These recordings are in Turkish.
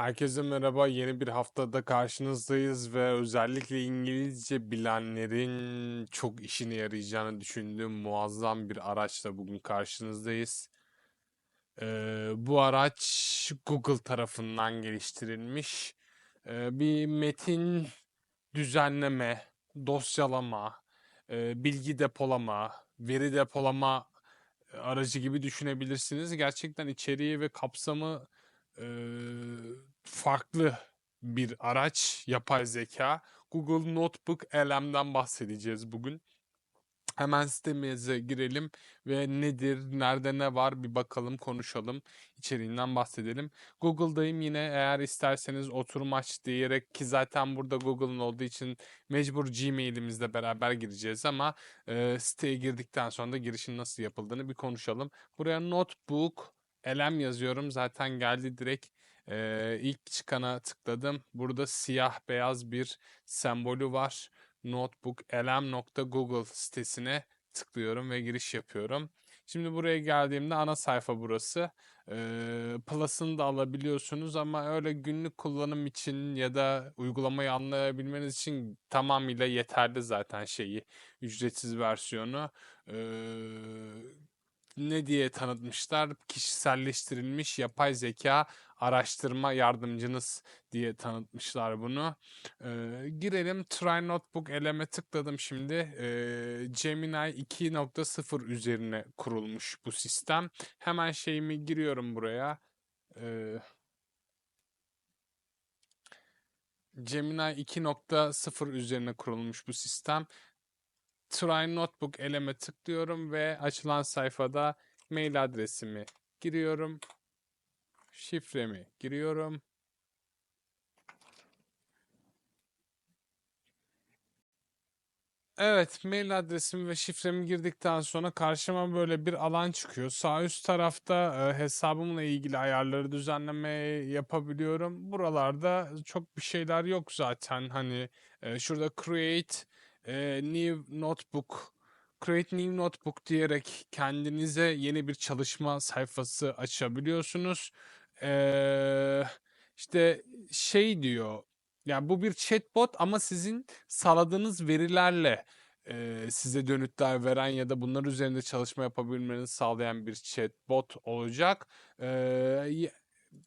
Herkese merhaba. Yeni bir haftada karşınızdayız ve özellikle İngilizce bilenlerin çok işine yarayacağını düşündüğüm muazzam bir araçla bugün karşınızdayız. Ee, bu araç Google tarafından geliştirilmiş ee, bir metin düzenleme, dosyalama, e, bilgi depolama, veri depolama aracı gibi düşünebilirsiniz. Gerçekten içeriği ve kapsamı e, farklı bir araç, yapay zeka. Google Notebook LM'den bahsedeceğiz bugün. Hemen sitemize girelim ve nedir, nerede ne var bir bakalım, konuşalım, içeriğinden bahsedelim. Google'dayım yine eğer isterseniz oturum aç diyerek ki zaten burada Google'ın olduğu için mecbur Gmail'imizle beraber gireceğiz ama e, siteye girdikten sonra da girişin nasıl yapıldığını bir konuşalım. Buraya Notebook LM yazıyorum zaten geldi direkt. Ee, ilk çıkana tıkladım. Burada siyah beyaz bir sembolü var. Notebook lm.google sitesine tıklıyorum ve giriş yapıyorum. Şimdi buraya geldiğimde ana sayfa burası. Ee, Plus'ını da alabiliyorsunuz ama öyle günlük kullanım için ya da uygulamayı anlayabilmeniz için tamamıyla yeterli zaten şeyi ücretsiz versiyonu. Ne diye tanıtmışlar? Kişiselleştirilmiş yapay zeka araştırma yardımcınız diye tanıtmışlar bunu. Ee, girelim Try Notebook eleme tıkladım şimdi. Ee, Gemini 2.0 üzerine kurulmuş bu sistem. Hemen şeyimi giriyorum buraya. Ee, Gemini 2.0 üzerine kurulmuş bu sistem. Try Notebook eleme tıklıyorum ve açılan sayfada mail adresimi giriyorum. Şifremi giriyorum. Evet, mail adresimi ve şifremi girdikten sonra karşıma böyle bir alan çıkıyor. Sağ üst tarafta e, hesabımla ilgili ayarları düzenleme yapabiliyorum. Buralarda çok bir şeyler yok zaten. Hani e, şurada create e, new notebook Create New Notebook diyerek kendinize yeni bir çalışma sayfası açabiliyorsunuz. Ee, işte şey diyor, yani bu bir chatbot ama sizin sağladığınız verilerle e, size dönütler veren ya da bunlar üzerinde çalışma yapabilmenizi sağlayan bir chatbot olacak. Ee,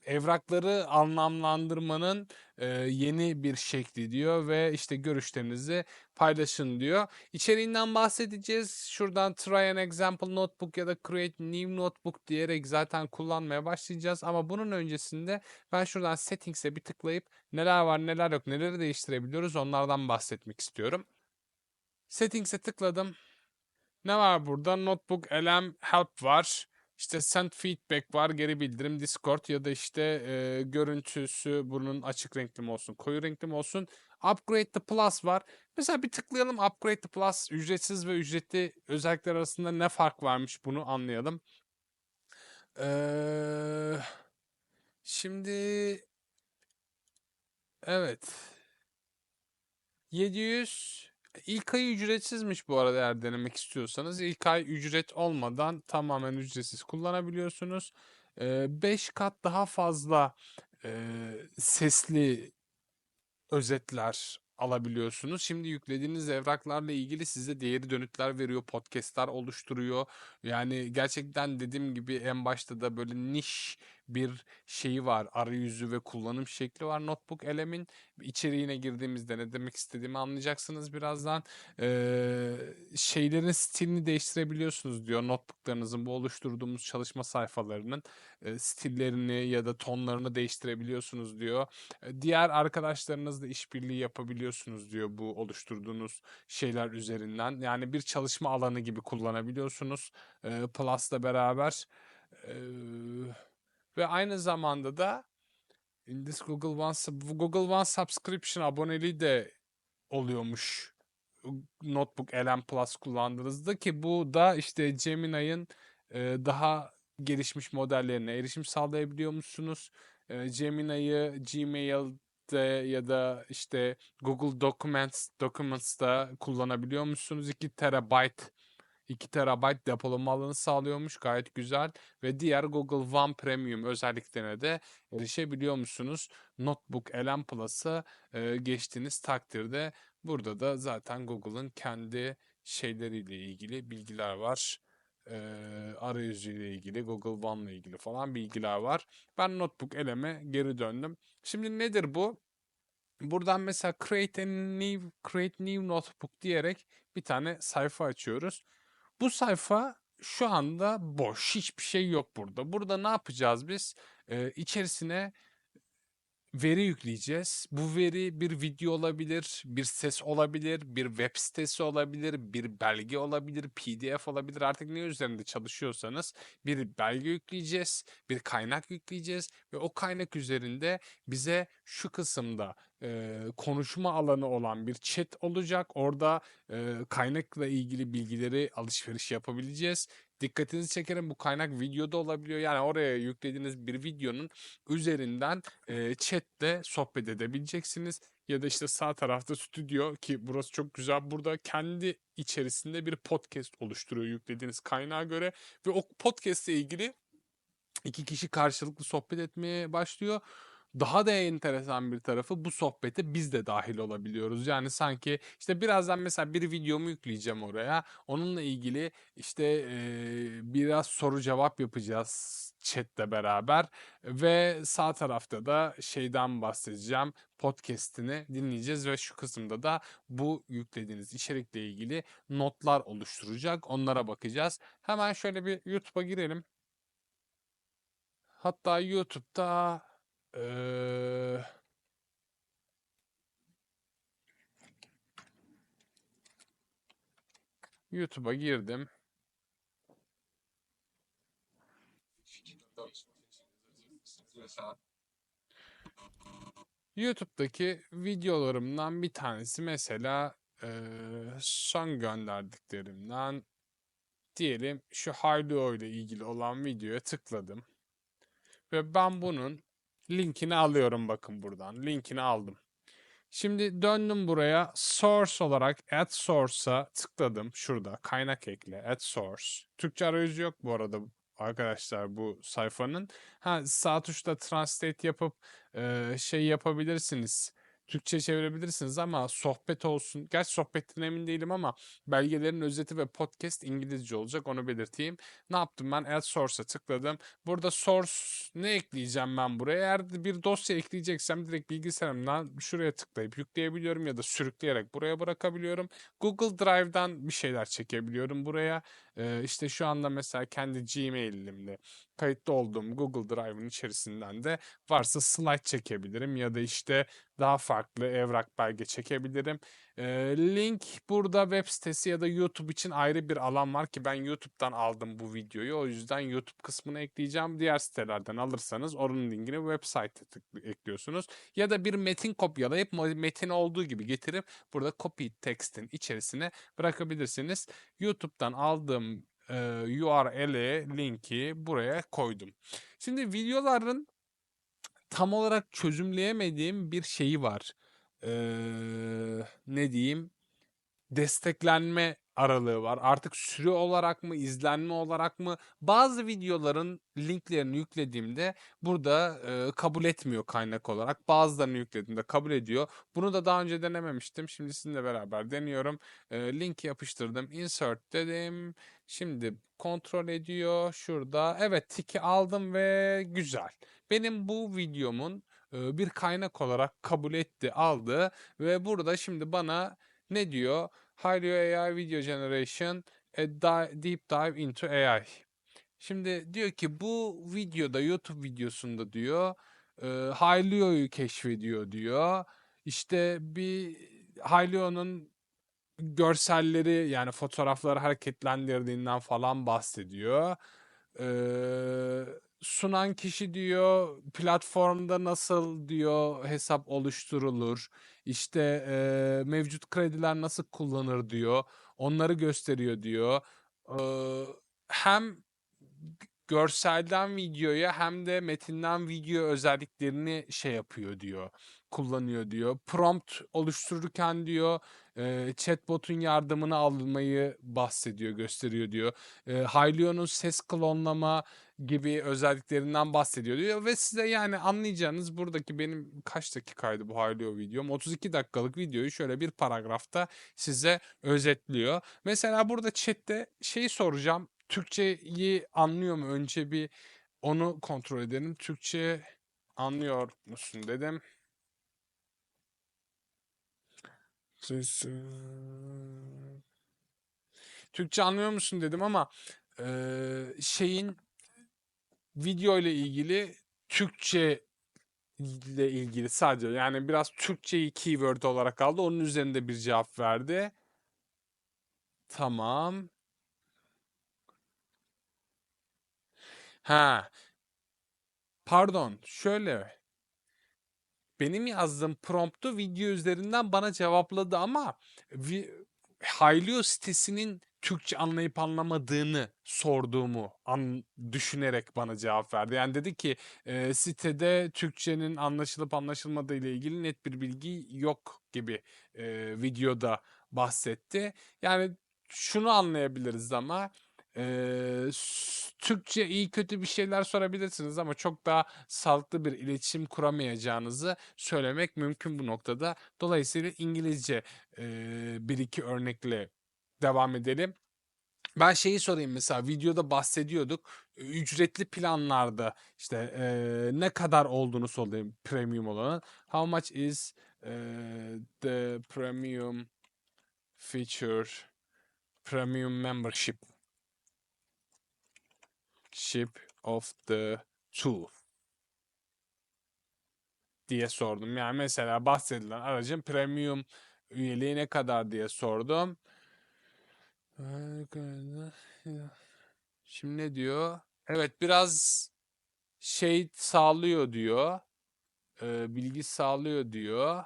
evrakları anlamlandırmanın e, yeni bir şekli diyor ve işte görüşlerinizi paylaşın diyor. İçeriğinden bahsedeceğiz. Şuradan try an example notebook ya da create new notebook diyerek zaten kullanmaya başlayacağız. Ama bunun öncesinde ben şuradan settings'e bir tıklayıp neler var neler yok neleri değiştirebiliyoruz onlardan bahsetmek istiyorum. Settings'e tıkladım. Ne var burada? Notebook LM Help var. İşte send feedback var, geri bildirim, Discord ya da işte e, görüntüsü bunun açık renkli mi olsun, koyu renkli mi olsun. Upgrade the Plus var. Mesela bir tıklayalım Upgrade the Plus ücretsiz ve ücretli özellikler arasında ne fark varmış bunu anlayalım. Ee, şimdi evet 700 İlk ay ücretsizmiş bu arada eğer denemek istiyorsanız. İlk ay ücret olmadan tamamen ücretsiz kullanabiliyorsunuz. 5 kat daha fazla sesli özetler alabiliyorsunuz. Şimdi yüklediğiniz evraklarla ilgili size değeri dönütler veriyor, podcast'ler oluşturuyor. Yani gerçekten dediğim gibi en başta da böyle niş bir şeyi var. Arayüzü ve kullanım şekli var Notebook Elem'in. içeriğine girdiğimizde ne demek istediğimi anlayacaksınız birazdan. Ee, şeylerin stilini değiştirebiliyorsunuz diyor. Notebook'larınızın bu oluşturduğumuz çalışma sayfalarının e, stillerini ya da tonlarını değiştirebiliyorsunuz diyor. E, diğer arkadaşlarınızla işbirliği yapabiliyorsunuz diyor bu oluşturduğunuz şeyler üzerinden. Yani bir çalışma alanı gibi kullanabiliyorsunuz. E, Plus'la beraber. Eee ve aynı zamanda da in this Google One Google One subscription aboneliği de oluyormuş. Notebook LM Plus kullandığınızda ki bu da işte Gemini'nin e, daha gelişmiş modellerine erişim sağlayabiliyor musunuz? E, Gemini'yi Gmail'de ya da işte Google Documents Documents'ta kullanabiliyor musunuz? 2 terabayt 2 TB depolama alanı sağlıyormuş. Gayet güzel ve diğer Google One Premium özelliklerine de erişebiliyor musunuz? Notebook LM Plus'a e, geçtiğiniz takdirde burada da zaten Google'ın kendi şeyleriyle ilgili bilgiler var. E, arayüzüyle ilgili, Google One ile ilgili falan bilgiler var. Ben Notebook LM'e geri döndüm. Şimdi nedir bu? Buradan mesela create a new create new notebook diyerek bir tane sayfa açıyoruz. Bu sayfa şu anda boş. Hiçbir şey yok burada. Burada ne yapacağız biz? Ee, içerisine veri yükleyeceğiz. Bu veri bir video olabilir, bir ses olabilir, bir web sitesi olabilir, bir belge olabilir, PDF olabilir. Artık ne üzerinde çalışıyorsanız bir belge yükleyeceğiz, bir kaynak yükleyeceğiz ve o kaynak üzerinde bize şu kısımda e, konuşma alanı olan bir chat olacak. Orada e, kaynakla ilgili bilgileri alışveriş yapabileceğiz. Dikkatinizi çekerim bu kaynak videoda olabiliyor. Yani oraya yüklediğiniz bir videonun üzerinden e, chatle sohbet edebileceksiniz. Ya da işte sağ tarafta stüdyo ki burası çok güzel. Burada kendi içerisinde bir podcast oluşturuyor yüklediğiniz kaynağa göre. Ve o podcast ile ilgili iki kişi karşılıklı sohbet etmeye başlıyor daha da enteresan bir tarafı bu sohbete biz de dahil olabiliyoruz. Yani sanki işte birazdan mesela bir videomu yükleyeceğim oraya. Onunla ilgili işte e, biraz soru cevap yapacağız chatle beraber ve sağ tarafta da şeyden bahsedeceğim. Podcast'ini dinleyeceğiz ve şu kısımda da bu yüklediğiniz içerikle ilgili notlar oluşturacak. Onlara bakacağız. Hemen şöyle bir YouTube'a girelim. Hatta YouTube'da ee, YouTube'a girdim. YouTube'daki videolarımdan bir tanesi mesela e, son gönderdiklerimden diyelim şu Harley ile ilgili olan videoya tıkladım. Ve ben bunun Linkini alıyorum bakın buradan. Linkini aldım. Şimdi döndüm buraya. Source olarak add source'a tıkladım. Şurada kaynak ekle add source. Türkçe arayüzü yok bu arada arkadaşlar bu sayfanın. Ha sağ tuşla translate yapıp e, şey yapabilirsiniz Türkçe çevirebilirsiniz ama sohbet olsun. Gerçi sohbetten emin değilim ama belgelerin özeti ve podcast İngilizce olacak onu belirteyim. Ne yaptım ben? Add Source'a tıkladım. Burada source ne ekleyeceğim ben buraya? Eğer bir dosya ekleyeceksem direkt bilgisayarımdan şuraya tıklayıp yükleyebiliyorum ya da sürükleyerek buraya bırakabiliyorum. Google Drive'dan bir şeyler çekebiliyorum buraya. Ee, işte şu anda mesela kendi Gmail'imle kayıtlı olduğum Google Drive'ın içerisinden de varsa slide çekebilirim ya da işte daha farklı evrak belge çekebilirim. Ee, link burada web sitesi ya da YouTube için ayrı bir alan var ki ben YouTube'dan aldım bu videoyu. O yüzden YouTube kısmını ekleyeceğim. Diğer sitelerden alırsanız oranın linkini website'e ekliyorsunuz. Ya da bir metin kopyalayıp metin olduğu gibi getirip burada copy text'in içerisine bırakabilirsiniz. YouTube'dan aldığım e, URL'e linki buraya koydum. Şimdi videoların tam olarak çözümleyemediğim bir şeyi var. Ee, ne diyeyim? Desteklenme aralığı var. Artık süre olarak mı, izlenme olarak mı? Bazı videoların linklerini yüklediğimde burada e, kabul etmiyor kaynak olarak. Bazılarını yüklediğimde kabul ediyor. Bunu da daha önce denememiştim. Şimdi sizinle beraber deniyorum. E, link yapıştırdım. Insert dedim. Şimdi kontrol ediyor. Şurada. Evet tiki aldım ve güzel. Benim bu videomun e, bir kaynak olarak kabul etti, aldı ve burada şimdi bana ne diyor? Hydro AI Video Generation a Deep Dive into AI. Şimdi diyor ki bu videoda YouTube videosunda diyor e, Hylio'yu keşfediyor diyor. İşte bir Hylio'nun görselleri yani fotoğrafları hareketlendirdiğinden falan bahsediyor. Ee, sunan kişi diyor platformda nasıl diyor hesap oluşturulur. İşte e, mevcut krediler nasıl kullanır diyor. Onları gösteriyor diyor. Ee, hem görselden videoya hem de metinden video özelliklerini şey yapıyor diyor, kullanıyor diyor. Prompt oluştururken diyor e, chatbot'un yardımını almayı bahsediyor, gösteriyor diyor. E, Hylio'nun ses klonlama gibi özelliklerinden bahsediyor diyor ve size yani anlayacağınız buradaki benim kaç dakikaydı bu Hylio videom? 32 dakikalık videoyu şöyle bir paragrafta size özetliyor. Mesela burada chatte şeyi soracağım. Türkçeyi anlıyor mu? Önce bir onu kontrol edelim. Türkçe anlıyor musun dedim. Türkçe anlıyor musun dedim ama eee, şeyin video ile ilgili Türkçe ile ilgili sadece yani biraz Türkçeyi keyword olarak aldı. Onun üzerinde bir cevap verdi. Tamam. Ha, pardon. Şöyle. Benim yazdığım promptu video üzerinden bana cevapladı ama Hylio sitesinin Türkçe anlayıp anlamadığını sorduğumu an, düşünerek bana cevap verdi. Yani dedi ki e, sitede Türkçenin anlaşılıp anlaşılmadığı ile ilgili net bir bilgi yok gibi e, videoda bahsetti. Yani şunu anlayabiliriz ama e, Türkçe iyi kötü bir şeyler sorabilirsiniz ama çok daha sağlıklı bir iletişim kuramayacağınızı söylemek mümkün bu noktada. Dolayısıyla İngilizce e, bir iki örnekle devam edelim. Ben şeyi sorayım mesela videoda bahsediyorduk. Ücretli planlarda işte e, ne kadar olduğunu sorayım premium olanın. How much is e, the premium feature premium membership ship of the two diye sordum. Yani mesela bahsedilen aracın premium üyeliği ne kadar diye sordum. Şimdi ne diyor? Evet biraz şey sağlıyor diyor. Ee, bilgi sağlıyor diyor.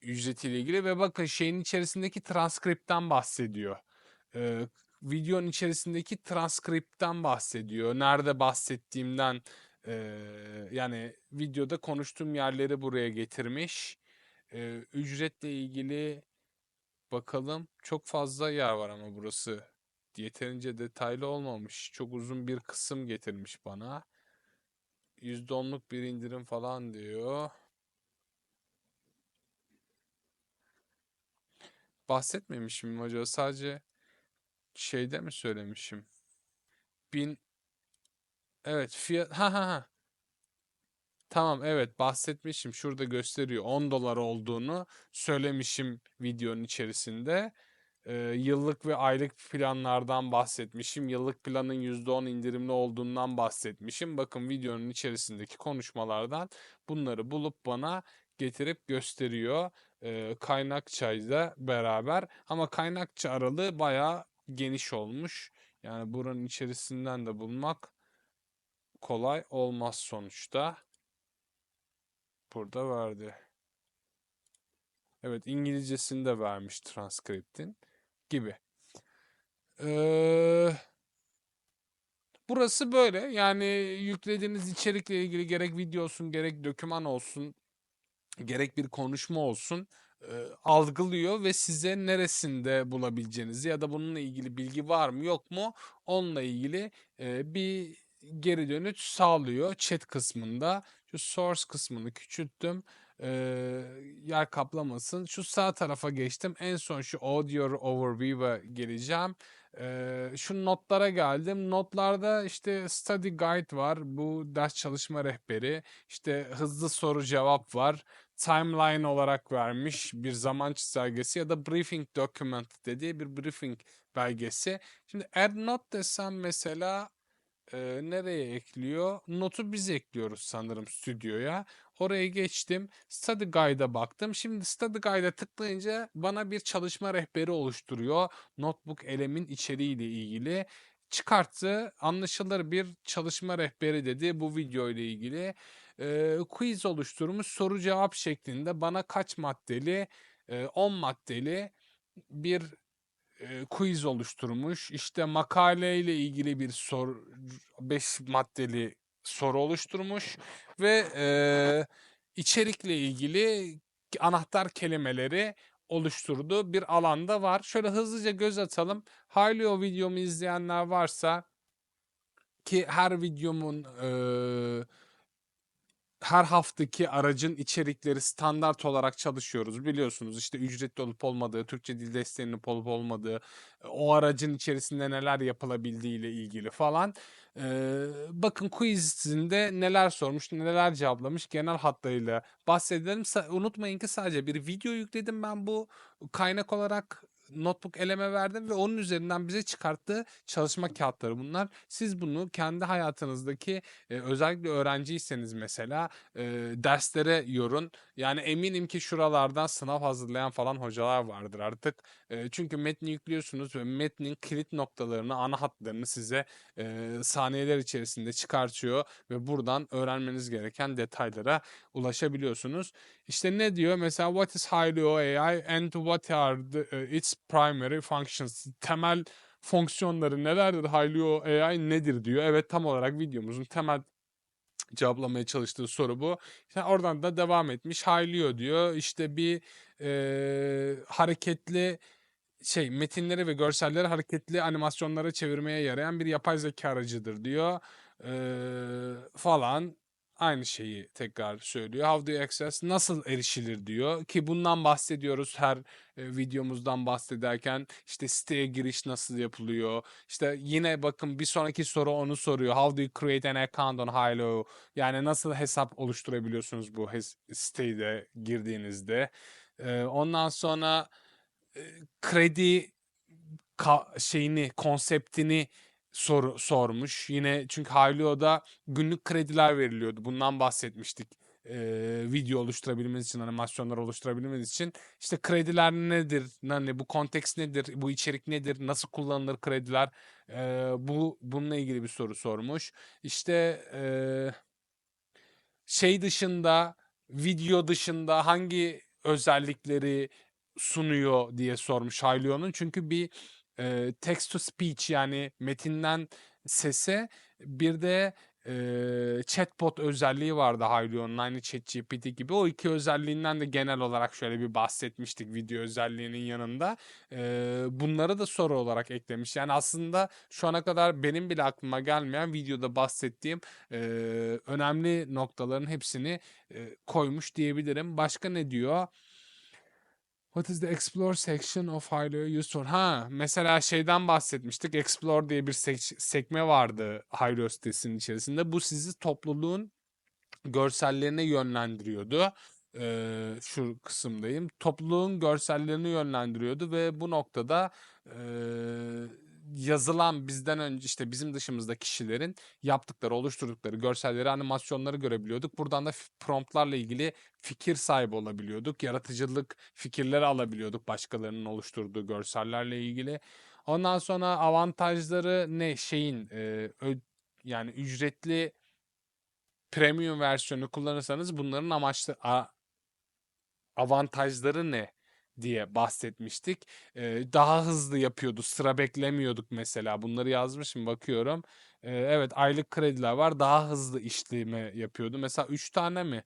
Ücretiyle ilgili ve bakın şeyin içerisindeki transkriptten bahsediyor. Ee, videonun içerisindeki transkriptten bahsediyor. Nerede bahsettiğimden e, yani videoda konuştuğum yerleri buraya getirmiş. Ee, ücretle ilgili bakalım. Çok fazla yer var ama burası. Yeterince detaylı olmamış. Çok uzun bir kısım getirmiş bana. %10'luk bir indirim falan diyor. Bahsetmemişim mi acaba? Sadece şeyde mi söylemişim? Bin Evet fiyat ha ha ha. Tamam evet bahsetmişim. Şurada gösteriyor 10 dolar olduğunu söylemişim videonun içerisinde. Ee, yıllık ve aylık planlardan bahsetmişim. Yıllık planın %10 indirimli olduğundan bahsetmişim. Bakın videonun içerisindeki konuşmalardan bunları bulup bana getirip gösteriyor. Ee, kaynakçayla beraber ama kaynakça aralığı bayağı geniş olmuş. Yani buranın içerisinden de bulmak kolay olmaz sonuçta. Burada verdi. Evet İngilizcesini de vermiş transkriptin gibi. Ee, burası böyle. Yani yüklediğiniz içerikle ilgili gerek video olsun gerek doküman olsun gerek bir konuşma olsun e, algılıyor ve size neresinde bulabileceğinizi ya da bununla ilgili bilgi var mı yok mu onunla ilgili e, bir geri dönüş sağlıyor chat kısmında. Şu source kısmını küçülttüm. E, yer kaplamasın. Şu sağ tarafa geçtim. En son şu audio overview'a geleceğim. E, şu notlara geldim. Notlarda işte study guide var. Bu ders çalışma rehberi. İşte hızlı soru cevap var timeline olarak vermiş bir zaman çizelgesi ya da briefing document dediği bir briefing belgesi. Şimdi add not desem mesela e, nereye ekliyor? Notu biz ekliyoruz sanırım stüdyoya. Oraya geçtim. Study Guide'a baktım. Şimdi Study Guide'a tıklayınca bana bir çalışma rehberi oluşturuyor. Notebook elemin içeriğiyle ilgili. Çıkarttı. Anlaşılır bir çalışma rehberi dedi bu video ile ilgili. E, quiz oluşturmuş soru cevap şeklinde bana kaç maddeli, e, 10 maddeli bir e, quiz oluşturmuş. İşte makaleyle ilgili bir soru 5 maddeli soru oluşturmuş ve e, içerikle ilgili anahtar kelimeleri oluşturduğu bir alanda var. Şöyle hızlıca göz atalım. Hali o videomu izleyenler varsa ki her videomun e, her haftaki aracın içerikleri standart olarak çalışıyoruz. Biliyorsunuz işte ücretli olup olmadığı, Türkçe dil desteğinin olup olmadığı, o aracın içerisinde neler yapılabildiği ile ilgili falan. Ee, bakın quizinde neler sormuş, neler cevaplamış genel hatlarıyla bahsedelim. Sa- unutmayın ki sadece bir video yükledim ben bu kaynak olarak notebook eleme verdim ve onun üzerinden bize çıkarttığı çalışma kağıtları bunlar. Siz bunu kendi hayatınızdaki e, özellikle öğrenciyseniz mesela e, derslere yorun. Yani eminim ki şuralardan sınav hazırlayan falan hocalar vardır artık. Çünkü metni yüklüyorsunuz ve metnin kilit noktalarını, ana hatlarını size e, saniyeler içerisinde çıkartıyor ve buradan öğrenmeniz gereken detaylara ulaşabiliyorsunuz. İşte ne diyor? Mesela what is Hylio AI and what are the, its primary functions? Temel fonksiyonları nelerdir? Hylio AI nedir diyor. Evet tam olarak videomuzun temel cevaplamaya çalıştığı soru bu. İşte oradan da devam etmiş. Hylio diyor. İşte bir e, hareketli şey metinleri ve görselleri hareketli animasyonlara çevirmeye yarayan bir yapay zeka aracıdır diyor. Ee, falan aynı şeyi tekrar söylüyor. How do you access? Nasıl erişilir diyor ki bundan bahsediyoruz her e, videomuzdan bahsederken işte siteye giriş nasıl yapılıyor? İşte yine bakın bir sonraki soru onu soruyor. How do you create an account on Hilo? Yani nasıl hesap oluşturabiliyorsunuz bu siteye girdiğinizde? Ee, ondan sonra kredi ka- şeyini, konseptini soru sormuş. Yine çünkü Hylio'da günlük krediler veriliyordu. Bundan bahsetmiştik. Ee, video oluşturabilmemiz için, animasyonlar oluşturabilmemiz için. İşte krediler nedir? Yani bu konteks nedir? Bu içerik nedir? Nasıl kullanılır krediler? Ee, bu bununla ilgili bir soru sormuş. İşte eee şey dışında, video dışında hangi özellikleri sunuyor diye sormuş Haylio'nun. Çünkü bir e, text to speech yani metinden sese bir de e, chatbot özelliği vardı Haylio'nun aynı ChatGPT gibi. O iki özelliğinden de genel olarak şöyle bir bahsetmiştik video özelliğinin yanında. E, bunları da soru olarak eklemiş. Yani aslında şu ana kadar benim bile aklıma gelmeyen videoda bahsettiğim e, önemli noktaların hepsini e, koymuş diyebilirim. Başka ne diyor? What is the explore section of Hilo used for? Ha, mesela şeyden bahsetmiştik. Explore diye bir sek- sekme vardı Hilo sitesinin içerisinde. Bu sizi topluluğun görsellerine yönlendiriyordu. Ee, şu kısımdayım. Topluluğun görsellerini yönlendiriyordu ve bu noktada e, yazılan bizden önce işte bizim dışımızda kişilerin yaptıkları, oluşturdukları görselleri, animasyonları görebiliyorduk. Buradan da promptlarla ilgili fikir sahibi olabiliyorduk. Yaratıcılık fikirleri alabiliyorduk başkalarının oluşturduğu görsellerle ilgili. Ondan sonra avantajları ne şeyin e, ö- yani ücretli premium versiyonu kullanırsanız bunların amaçlı a- avantajları ne diye bahsetmiştik. Ee, daha hızlı yapıyordu. Sıra beklemiyorduk mesela. Bunları yazmışım bakıyorum. Ee, evet aylık krediler var. Daha hızlı işleme yapıyordu. Mesela 3 tane mi?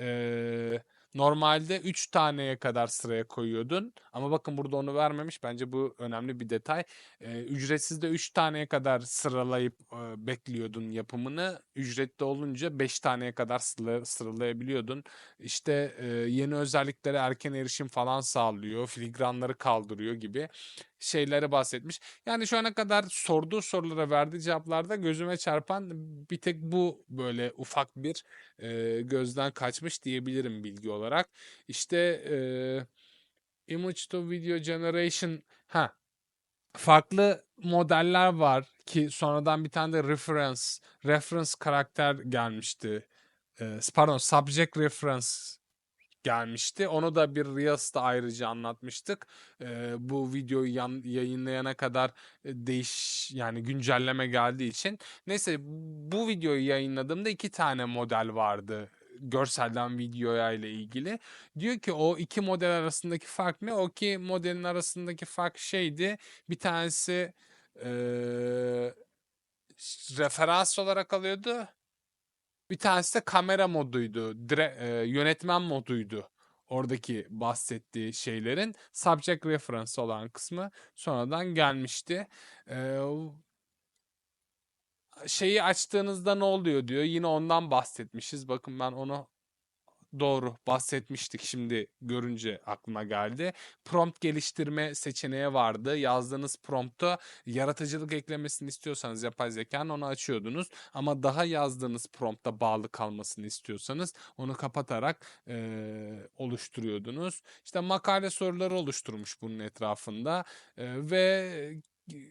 Ee, normalde 3 taneye kadar sıraya koyuyordun. Ama bakın burada onu vermemiş. Bence bu önemli bir detay. Ee, ücretsiz de 3 taneye kadar sıralayıp e, bekliyordun yapımını. Ücretli olunca 5 taneye kadar sıra- sıralayabiliyordun. İşte e, yeni özelliklere erken erişim falan sağlıyor. Filigranları kaldırıyor gibi şeylere bahsetmiş. Yani şu ana kadar sorduğu sorulara verdiği cevaplarda gözüme çarpan bir tek bu böyle ufak bir e, gözden kaçmış diyebilirim bilgi olarak. İşte e, image to video generation ha farklı modeller var ki sonradan bir tane de reference reference karakter gelmişti. E, pardon subject reference gelmişti. Onu da bir Reels'ta ayrıca anlatmıştık. Ee, bu videoyu yan- yayınlayana kadar e, değiş yani güncelleme geldiği için. Neyse bu videoyu yayınladığımda iki tane model vardı görselden videoya ile ilgili. Diyor ki o iki model arasındaki fark ne? O iki modelin arasındaki fark şeydi. Bir tanesi eee, referans olarak alıyordu. Bir tanesi de kamera moduydu. Dire, e, yönetmen moduydu. Oradaki bahsettiği şeylerin subject reference olan kısmı sonradan gelmişti. Ee, şeyi açtığınızda ne oluyor diyor. Yine ondan bahsetmişiz. Bakın ben onu Doğru bahsetmiştik şimdi görünce aklıma geldi. Prompt geliştirme seçeneği vardı. Yazdığınız prompta yaratıcılık eklemesini istiyorsanız yapay zekanın onu açıyordunuz. Ama daha yazdığınız prompta bağlı kalmasını istiyorsanız onu kapatarak eee, oluşturuyordunuz. İşte makale soruları oluşturmuş bunun etrafında Eee, ve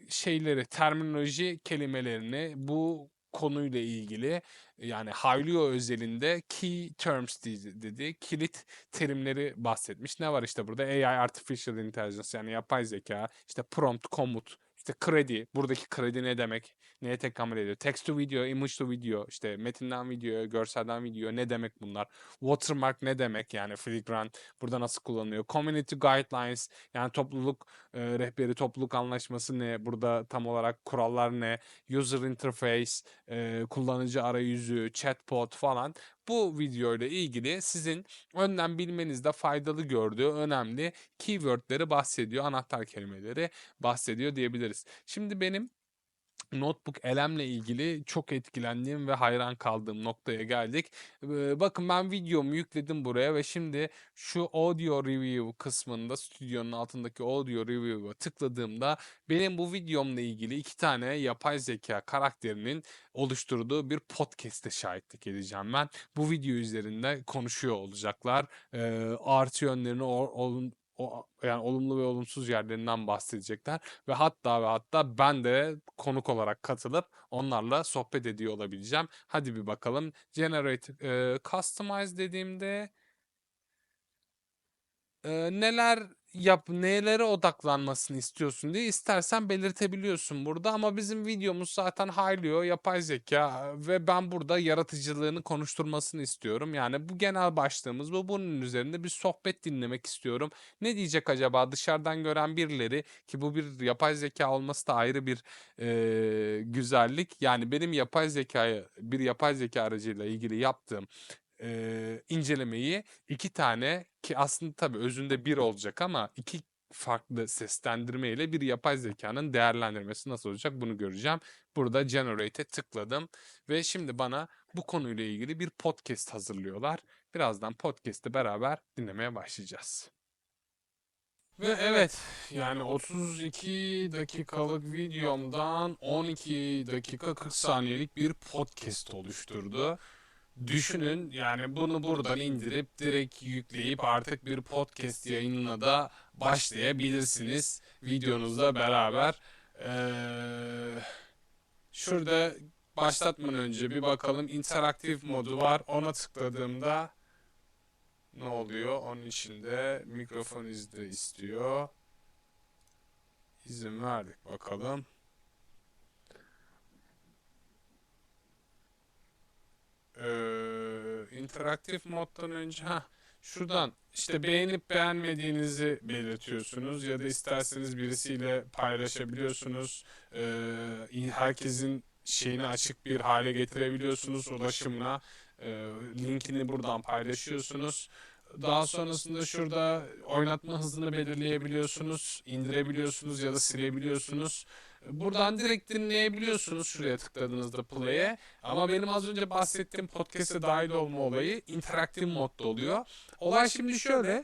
şeyleri terminoloji kelimelerini bu konuyla ilgili yani Hylio özelinde key terms dedi. Kilit terimleri bahsetmiş. Ne var işte burada? AI Artificial Intelligence yani yapay zeka, işte prompt, komut, işte kredi. Buradaki kredi ne demek? Neye tekamül ediyor? Text to video, image to video, işte metinden video, görselden video ne demek bunlar? Watermark ne demek? Yani filigran burada nasıl kullanılıyor? Community guidelines yani topluluk e, rehberi, topluluk anlaşması ne? Burada tam olarak kurallar ne? User interface, e, kullanıcı arayüzü, chatbot falan. Bu video ile ilgili sizin önden bilmenizde faydalı gördüğü önemli keywordleri bahsediyor, anahtar kelimeleri bahsediyor diyebiliriz. Şimdi benim Notebook Elem'le ilgili çok etkilendiğim ve hayran kaldığım noktaya geldik. Bakın ben videomu yükledim buraya ve şimdi şu Audio Review kısmında stüdyonun altındaki Audio Review'a tıkladığımda benim bu videomla ilgili iki tane yapay zeka karakterinin oluşturduğu bir podcast'e şahitlik edeceğim ben. Bu video üzerinde konuşuyor olacaklar. Artı yönlerini, o, o yani olumlu ve olumsuz yerlerinden bahsedecekler ve hatta ve hatta ben de konuk olarak katılıp onlarla sohbet ediyor olabileceğim. Hadi bir bakalım. Generate e, customize dediğimde e, neler yap nelere odaklanmasını istiyorsun diye istersen belirtebiliyorsun burada ama bizim videomuz zaten haylıyor yapay zeka ve ben burada yaratıcılığını konuşturmasını istiyorum. Yani bu genel başlığımız bu. Bunun üzerinde bir sohbet dinlemek istiyorum. Ne diyecek acaba dışarıdan gören birileri ki bu bir yapay zeka olması da ayrı bir e, güzellik. Yani benim yapay zekayı bir yapay zeka aracıyla ilgili yaptığım e, incelemeyi iki tane ki aslında tabii özünde bir olacak ama iki farklı seslendirme ile bir yapay zekanın değerlendirmesi nasıl olacak bunu göreceğim. Burada Generate'e tıkladım ve şimdi bana bu konuyla ilgili bir podcast hazırlıyorlar. Birazdan podcast'i beraber dinlemeye başlayacağız. Ve evet yani 32 dakikalık videomdan 12 dakika 40 saniyelik bir podcast oluşturdu. Düşünün yani bunu buradan indirip direkt yükleyip artık bir podcast yayınına da başlayabilirsiniz videonuzla beraber. Ee, şurada başlatmadan önce bir bakalım interaktif modu var. Ona tıkladığımda ne oluyor? Onun içinde mikrofon izle istiyor. İzin verdik bakalım. Ee, interaktif moddan önce ha şuradan işte beğenip beğenmediğinizi belirtiyorsunuz ya da isterseniz birisiyle paylaşabiliyorsunuz. Ee, herkesin şeyini açık bir hale getirebiliyorsunuz ulaşımına. Ee, linkini buradan paylaşıyorsunuz. Daha sonrasında şurada oynatma hızını belirleyebiliyorsunuz, indirebiliyorsunuz ya da silebiliyorsunuz. Buradan direkt dinleyebiliyorsunuz şuraya tıkladığınızda play'e. Ama benim az önce bahsettiğim podcast'e dahil olma olayı interaktif modda oluyor. Olay şimdi şöyle.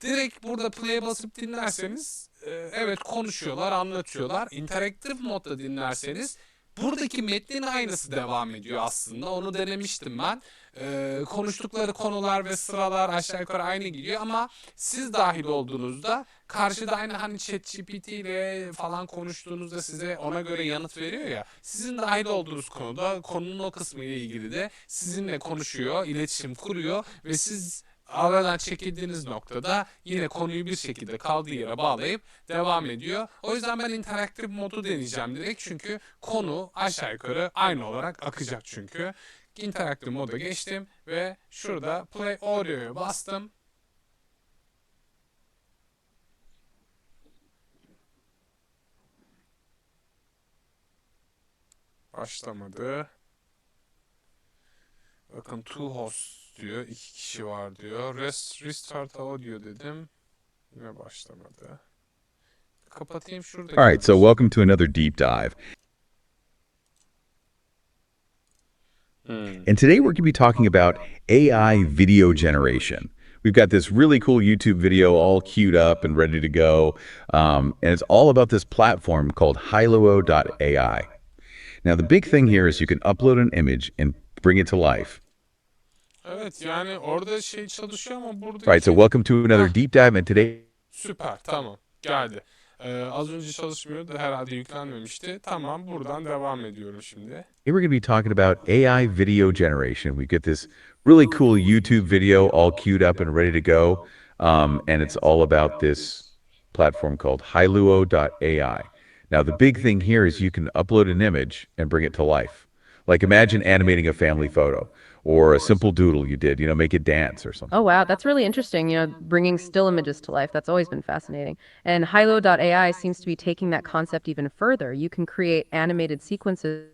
Direkt burada play'e basıp dinlerseniz e, evet konuşuyorlar, anlatıyorlar. İnteraktif modda dinlerseniz buradaki metnin aynısı devam ediyor aslında. Onu denemiştim ben. Ee, konuştukları konular ve sıralar aşağı yukarı aynı gidiyor ama siz dahil olduğunuzda karşıda aynı hani ChatGPT ile falan konuştuğunuzda size ona göre yanıt veriyor ya. Sizin dahil olduğunuz konuda konunun o kısmı ile ilgili de sizinle konuşuyor, iletişim kuruyor ve siz aradan çekildiğiniz noktada yine konuyu bir şekilde kaldığı yere bağlayıp devam ediyor. O yüzden ben interaktif modu deneyeceğim direkt çünkü konu aşağı yukarı aynı olarak akacak çünkü. Interactive moda geçtim ve şurada Play Audio'ya bastım. Başlamadı. Bakın two hosts diyor. iki kişi var diyor. Rest, restart audio dedim. Yine başlamadı. Kapatayım şurada. All right, so welcome to another deep dive. Hmm. And today we're going to be talking about AI video generation. We've got this really cool YouTube video all queued up and ready to go. Um, and it's all about this platform called Hilo.ai. Now, the big thing here is you can upload an image and bring it to life. Evet yani orada şey çalışıyor ama burada All right, so welcome to another deep dive. And today Süper tamam geldi. Ee, az önce çalışmıyordu herhalde yüklenmemişti. Tamam buradan devam ediyorum şimdi. we're going to be talking about AI video generation. We get this really cool YouTube video all queued up and ready to go. Um, and it's all about this platform called Hiluo.ai. Now, the big thing here is you can upload an image and bring it to life. Like imagine animating a family photo or a simple doodle you did, you know, make it dance or something. Oh, wow. That's really interesting. You know, bringing still images to life. That's always been fascinating. And Hilo.ai seems to be taking that concept even further. You can create animated sequences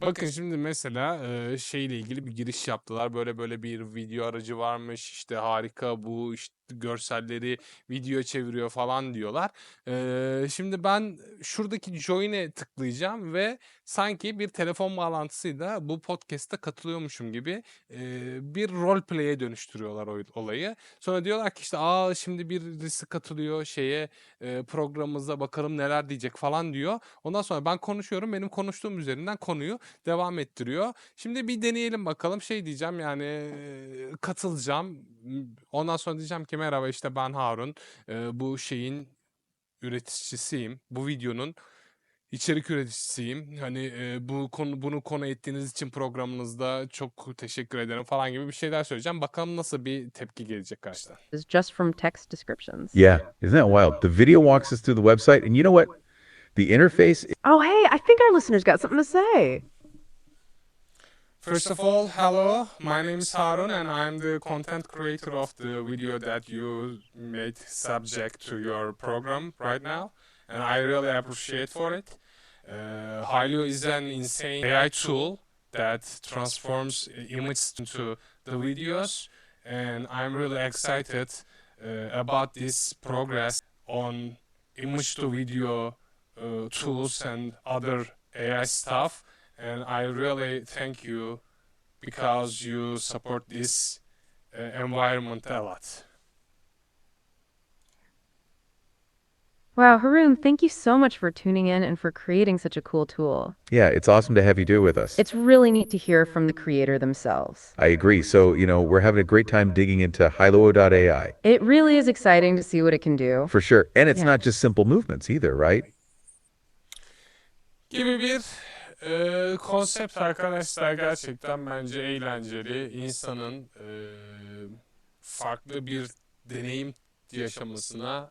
Bakın şimdi mesela e, şeyle ilgili bir giriş yaptılar. Böyle böyle bir video aracı varmış. İşte harika bu işte görselleri video çeviriyor falan diyorlar. E, şimdi ben şuradaki join'e tıklayacağım ve sanki bir telefon bağlantısıyla bu podcast'a katılıyormuşum gibi e, bir role play'e dönüştürüyorlar olayı. Sonra diyorlar ki işte aa şimdi birisi katılıyor şeye e, programımıza bakalım neler diyecek falan diyor. Ondan sonra ben konuşuyorum. Benim konuştuğum üzerinden konuyu devam ettiriyor. Şimdi bir deneyelim bakalım. Şey diyeceğim yani katılacağım. Ondan sonra diyeceğim ki merhaba işte ben Harun. E, bu şeyin üreticisiyim. Bu videonun içerik üreticisiyim. Hani e, bu konu bunu konu ettiğiniz için programınızda çok teşekkür ederim falan gibi bir şeyler söyleyeceğim. Bakalım nasıl bir tepki gelecek karşıdan. just from text descriptions. Yeah, isn't that wild? The video walks us through the website. And you know what? The interface Oh, hey, I think our listeners got something to say. First of all, hello. My name is Harun, and I'm the content creator of the video that you made subject to your program right now, and I really appreciate for it. Uh, Hilo is an insane AI tool that transforms images into the videos, and I'm really excited uh, about this progress on image to video uh, tools and other AI stuff. And I really thank you because you support this uh, environment a lot. Wow, Haroon, thank you so much for tuning in and for creating such a cool tool. Yeah, it's awesome to have you do it with us. It's really neat to hear from the creator themselves. I agree. So, you know, we're having a great time digging into Hilo.ai It really is exciting to see what it can do. for sure. And it's Yeah. not just simple movements either, right? Gibi bir e, konsept arkadaşlar gerçekten bence eğlenceli. İnsanın e, farklı bir deneyim yaşamasına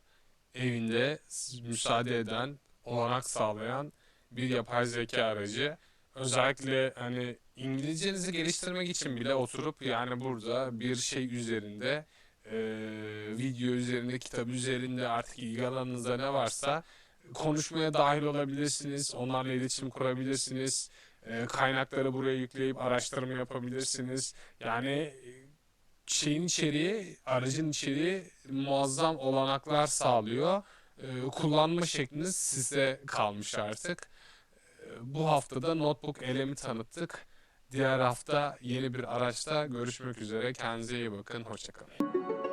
evinde müsaade eden, olanak sağlayan bir yapay zeka aracı. Özellikle hani İngilizcenizi geliştirmek için bile oturup yani burada bir şey üzerinde e, video üzerinde, kitap üzerinde artık ilgi alanınızda ne varsa konuşmaya dahil olabilirsiniz. Onlarla iletişim kurabilirsiniz. E, kaynakları buraya yükleyip araştırma yapabilirsiniz. Yani e, şeyin içeriği, aracın içeriği muazzam olanaklar sağlıyor. E, kullanma şekliniz size kalmış artık. E, bu haftada Notebook L'mi tanıttık. Diğer hafta yeni bir araçta görüşmek üzere. Kendinize iyi bakın. Hoşçakalın.